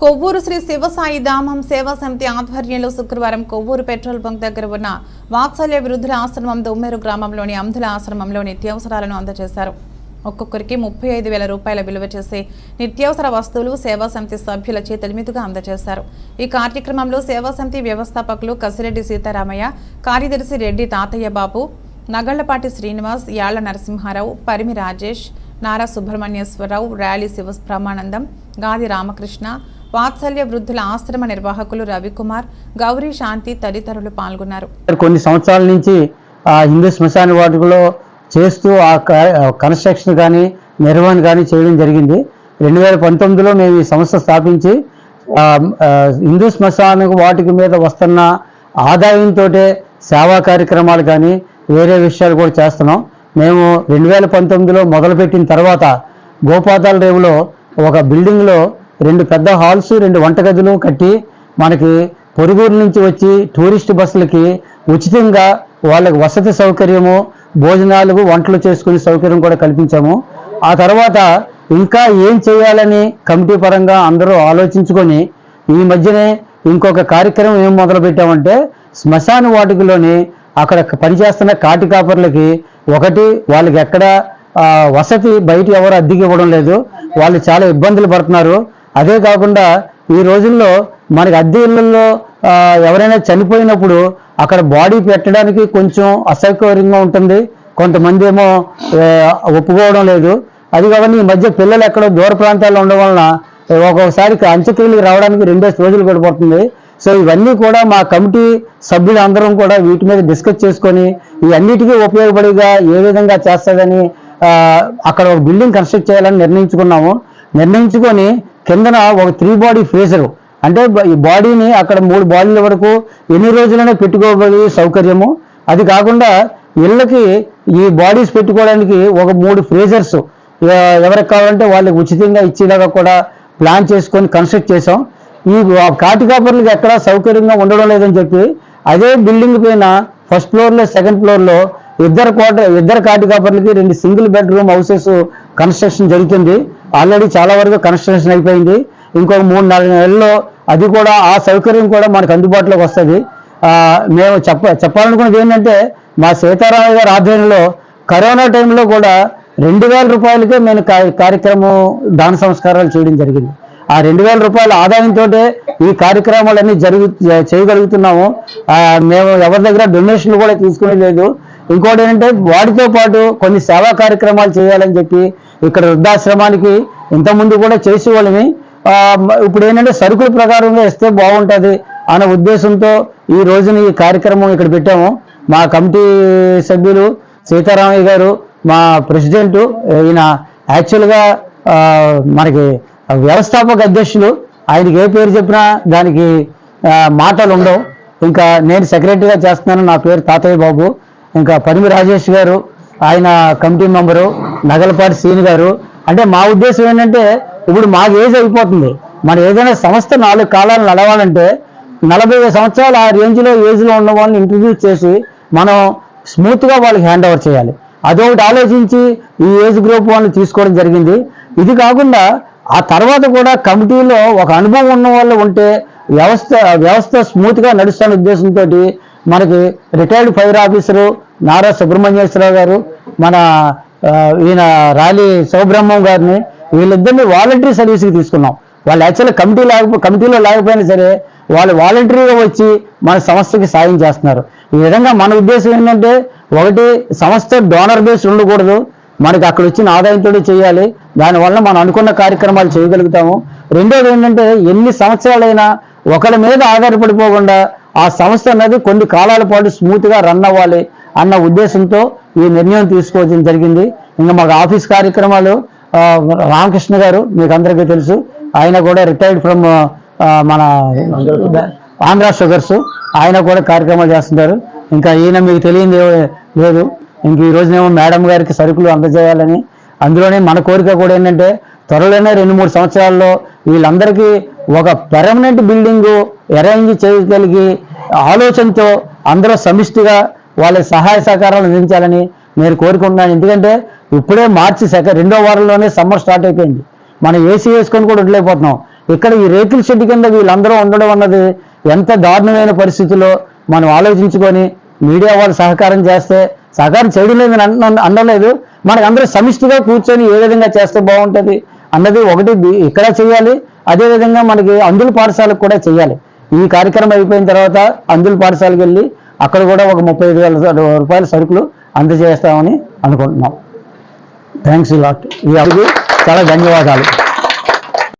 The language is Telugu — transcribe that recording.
కొవ్వూరు శ్రీ శివసాయి ధామం సేవా సమితి ఆధ్వర్యంలో శుక్రవారం కొవ్వూరు పెట్రోల్ బంక్ దగ్గర ఉన్న వాత్సల్య వృద్ధుల ఆశ్రమం దొమ్మేరు గ్రామంలోని అంధుల ఆశ్రమంలో నిత్యావసరాలను అందజేశారు. ఒక్కొక్కరికి ముప్పై ఐదు వేల రూపాయల విలువ చేసే నిత్యావసర వస్తువులు సేవా సమితి సభ్యుల చేతులమీదుగా అందజేశారు. ఈ కార్యక్రమంలో సేవా సమితి వ్యవస్థాపకులు కసిరెడ్డి సీతారామయ్య కార్యదర్శి రెడ్డి తాతయ్య బాబు నగళ్ళపాటి శ్రీనివాస్ యాళ్ళ నరసింహారావు పరిమి రాజేష్ నారా సుబ్రహ్మణ్యేశ్వరరావు ర్యాలీ శివ బ్రహ్మానందం గాది రామకృష్ణ వాత్సల్య వృద్ధుల ఆశ్రమ నిర్వాహకులు రవికుమార్ గౌరీ శాంతి తదితరులు పాల్గొన్నారు. కొన్ని సంవత్సరాల నుంచి ఆ హిందూ శ్మశాన వాటికలో చేస్తూ ఆ క- కన్స్ట్రక్షన్ కానీ నిర్వహణ కానీ చేయడం జరిగింది. రెండు వేల పంతొమ్మిదిలో మేము ఈ సంస్థ స్థాపించి హిందూ శ్మశాన వాటికి మీద వస్తున్న ఆదాయంతో సేవా కార్యక్రమాలు కానీ వేరే విషయాలు కూడా చేస్తున్నాం. మేము రెండు వేల పంతొమ్మిదిలో మొదలుపెట్టిన తర్వాత గోపాతాల రేవులో ఒక బిల్డింగ్లో రెండు పెద్ద హాల్స్ రెండు వంటగదులు కట్టి మనకి పొరుగురు నుంచి వచ్చి టూరిస్ట్ బస్సులకి ఉచితంగా వాళ్ళకి వసతి సౌకర్యము భోజనాలు వంటలు చేసుకునే సౌకర్యం కూడా కల్పించాము. ఆ తర్వాత ఇంకా ఏం చేయాలని కమిటీ పరంగా అందరూ ఆలోచించుకొని ఈ మధ్యనే ఇంకొక కార్యక్రమం ఏం మొదలు పెట్టామంటే శ్మశాన వాటికలోని అక్కడ పనిచేస్తున్న కాటి కాపర్లకి ఒకటి వాళ్ళకి ఎక్కడ వసతి బయట ఎవరు అద్దెకి ఇవ్వడం లేదు. వాళ్ళు చాలా ఇబ్బందులు పడుతున్నారు. అదే కాకుండా ఈ రోజుల్లో మనకి అద్దె ఇళ్ళలో ఎవరైనా చనిపోయినప్పుడు అక్కడ బాడీ పెట్టడానికి కొంచెం అసౌకర్యంగా ఉంటుంది. కొంతమంది ఏమో ఒప్పుకోవడం లేదు. అది కాకుండా ఈ మధ్య పిల్లలు ఎక్కడో దూర ప్రాంతాల్లో ఉండడం వలన ఒక్కొక్కసారి అంత్యక్రియలకు రావడానికి రెండేసి రోజులు గడిపడుతుంది సో ఇవన్నీ కూడా మా కమిటీ సభ్యులు అందరం కూడా వీటి మీద డిస్కస్ చేసుకొని ఈ అన్నిటికీ ఉపయోగపడిగా ఏ విధంగా చేస్తుందని అక్కడ ఒక బిల్డింగ్ కన్స్ట్రక్ట్ చేయాలని నిర్ణయించుకున్నాము. నిర్ణయించుకొని కిందన ఒక త్రీ బాడీ ఫ్రీజరు అంటే ఈ బాడీని అక్కడ మూడు బాడీల వరకు ఎన్ని రోజులైనా పెట్టుకోగలిగే సౌకర్యము. అది కాకుండా ఇళ్ళకి ఈ బాడీస్ పెట్టుకోవడానికి ఒక మూడు ఫ్రీజర్స్ ఎవరికి కావాలంటే వాళ్ళకి ఉచితంగా ఇచ్చేలాగా కూడా ప్లాన్ చేసుకొని కన్స్ట్రక్ట్ చేసాం ఈ కాటి కాపర్లకు ఎక్కడ సౌకర్యంగా ఉండడం లేదని చెప్పి అదే బిల్డింగ్ పైన ఫస్ట్ ఫ్లోర్లో సెకండ్ ఫ్లోర్లో ఇద్దరు క్వార్టర్ ఇద్దరు కాటి కాపర్లకి రెండు సింగిల్ బెడ్రూమ్ హౌసెస్ కన్స్ట్రక్షన్ జరుగుతుంది ఆల్రెడీ చాలా వరకు కన్స్ట్రక్షన్ అయిపోయింది. ఇంకొక మూడు నాలుగు నెలల్లో అది కూడా ఆ సౌకర్యం కూడా మనకు అందుబాటులోకి వస్తుంది. మేము చెప్ప చెప్పాలనుకున్నది ఏంటంటే మా సీతారామయ్య గారి ఆధ్వర్యంలో కరోనా టైంలో కూడా రెండు వేల రూపాయలకే మేము కార్యక్రమం దాన సంస్కారాలు చేయడం జరిగింది. ఆ రెండు వేల రూపాయల ఆదాయంతో ఈ కార్యక్రమాలన్నీ జరుగు చేయగలుగుతున్నాము. మేము ఎవరి దగ్గర డొనేషన్లు కూడా తీసుకునే లేదు. ఇంకోటి ఏంటంటే వాటితో పాటు కొన్ని సేవా కార్యక్రమాలు చేయాలని చెప్పి ఇక్కడ వృద్ధాశ్రమానికి ఇంతకుముందు కూడా చేసేవాళ్ళని ఇప్పుడు ఏంటంటే సరుకుల ప్రకారంగా ఇస్తే బాగుంటుంది అనే ఉద్దేశంతో ఈ రోజున ఈ కార్యక్రమం ఇక్కడ పెట్టాము. మా కమిటీ సభ్యులు సీతారామయ్య గారు మా ప్రెసిడెంట్ ఈయన యాక్చువల్గా మనకి వ్యవస్థాపక అధ్యక్షులు ఆయనకి ఏ పేరు చెప్పినా దానికి మాటలు ఉండవు. ఇంకా నేను సెక్రటరీగా చేస్తున్నాను నా పేరు తాతయ్య బాబు. ఇంకా పనిమి రాజేష్ గారు ఆయన కమిటీ మెంబరు నగలపాటి సీని గారు. అంటే మా ఉద్దేశం ఏంటంటే ఇప్పుడు మాకు ఏజ్ అయిపోతుంది. మన ఏదైనా సంస్థ నాలుగు కాలాలు నడవాలంటే నలభై సంవత్సరాలు ఆ రేంజ్లో ఏజ్లో ఉన్న వాళ్ళని ఇంట్రడ్యూస్ చేసి మనం స్మూత్గా వాళ్ళకి హ్యాండ్ ఓవర్ చేయాలి. అదొకటి ఆలోచించి ఈ ఏజ్ గ్రూప్ వాళ్ళని తీసుకోవడం జరిగింది. ఇది కాకుండా ఆ తర్వాత కూడా కమిటీలో ఒక అనుభవం ఉన్న వాళ్ళు ఉంటే వ్యవస్థ వ్యవస్థ స్మూత్గా నడుస్తున్న ఉద్దేశంతో మనకి retired fire officer Nara Subrahmanyeswararao గారు మన ఈయన రాలి శివబ్రహ్మం గారిని వీళ్ళిద్దరిని వాలంటరీ సర్వీస్కి తీసుకున్నాం. వాళ్ళు యాక్చువల్గా కమిటీ లేకపో కమిటీలో లేకపోయినా సరే వాళ్ళు వాలంటరీగా వచ్చి మన సంస్థకి సాయం చేస్తున్నారు. ఈ విధంగా మన ఉద్దేశం ఏంటంటే ఒకటి సంస్థ డోనర్ బేస్ ఉండకూడదు. మనకి అక్కడ వచ్చిన ఆదాయంతో చేయాలి. దానివల్ల మనం అనుకున్న కార్యక్రమాలు చేయగలుగుతాము. రెండోది ఏంటంటే ఎన్ని సంవత్సరాలైనా ఒకరి మీద ఆధారపడిపోకుండా ఆ సంస్థ అనేది కొన్ని కాలాల పాటు స్మూత్గా రన్ అవ్వాలి అన్న ఉద్దేశంతో ఈ నిర్ణయం తీసుకోవడం జరిగింది. ఇంకా మాకు ఆఫీస్ కార్యక్రమాలు రామకృష్ణ గారు మీకు అందరికీ తెలుసు. ఆయన కూడా రిటైర్డ్ ఫ్రమ్ మన ఆంధ్ర షుగర్స్. ఆయన కూడా కార్యక్రమాలు చేస్తుంటారు ఇంకా ఈయన మీకు తెలియంది లేదు. ఇంక ఈ రోజునేమో మేడం గారికి సరుకులు అందజేయాలని. అందులోనే మన కోరిక కూడా ఏంటంటే త్వరలోనే రెండు మూడు సంవత్సరాల్లో వీళ్ళందరికీ ఒక పెర్మనెంట్ బిల్డింగ్ అరేంజ్ చేయగలిగి ఆలోచనతో అందరూ సమిష్టిగా వాళ్ళ సహాయ సహకారాలు అందించాలని నేను కోరుకుంటున్నాను. ఎందుకంటే ఇప్పుడే మార్చి సెకండ్ రెండో వారంలోనే సమ్మర్ స్టార్ట్ అయిపోయింది. మనం ఏసీ వేసుకొని కూడా ఉండలేకపోతున్నాం. ఇక్కడ ఈ రేకుల షెడ్ కింద వీళ్ళందరూ ఉండడం అన్నది ఎంత దారుణమైన పరిస్థితుల్లో మనం ఆలోచించుకొని మీడియా వాళ్ళు సహకారం చేస్తే సహకారం చేయడం లేదు అనలేదు. మనకు అందరూ సమిష్టిగా కూర్చొని ఏ విధంగా చేస్తే బాగుంటుంది అన్నది ఒకటి ఇక్కడ చేయాలి. అదేవిధంగా మనకి అందుల పాఠశాలకు కూడా చేయాలి ఈ కార్యక్రమం అయిపోయిన తర్వాత అందుల పాఠశాలకు వెళ్ళి అక్కడ కూడా ఒక ముప్పై ఐదు వేల రూపాయల సరుకులు అందజేస్తామని అనుకుంటున్నాం. థ్యాంక్స్ లాట్ ఈ అడుగు చాలా ధన్యవాదాలు.